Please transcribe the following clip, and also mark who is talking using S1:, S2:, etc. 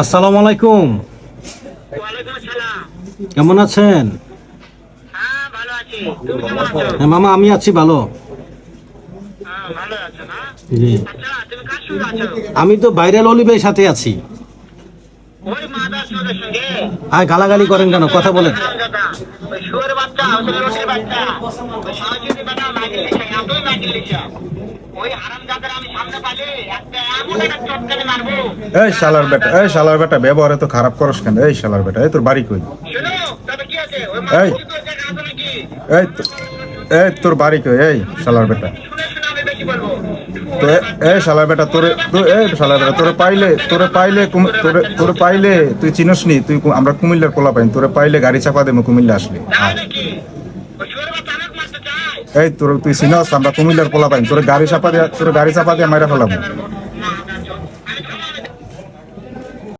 S1: আসসালামু আলাইকুম। কেমন আছেন?
S2: হ্যাঁ
S1: হ্যাঁ মামা আমি আছি ভালো।
S2: হ্যাঁ
S1: জি।
S2: আচ্ছা
S1: আমি তো ভাইরাল অলিভের সাথে আছি। আর গালাগালি করেন কেন? কথা বলেন।
S3: এই শালার বেটা এই শালার বেটা ব্যবহার এত খারাপ করস কেন? এই শালার বেটা এই তোর বাড়ি কই?
S2: শুনো তবে কি আছে? ওই
S3: এই।
S2: মাইকেল তো জায়গা আছে নাকি?
S3: এই এই তোর বাড়ি কই? এই শালার বেটা। তো এ- শালার বেটা তোরে তো এই শালার বেটা তোরে পাইলে তোরে পাইলে তোরে তোরে পাইলে তুই চিনস নি তুই আমরা কুমিল্লার পোলা পাইনি তোরে পাইলে গাড়ি চাপা দেবো কুমিল্লা আসলে। এই তোর তুই চিনস আমরা কুমিল্লার পোলা পাইনি তোরে গাড়ি চাপা দিয়ে তোর গাড়ি চাপা দিয়ে মাইরা ফেলাবো।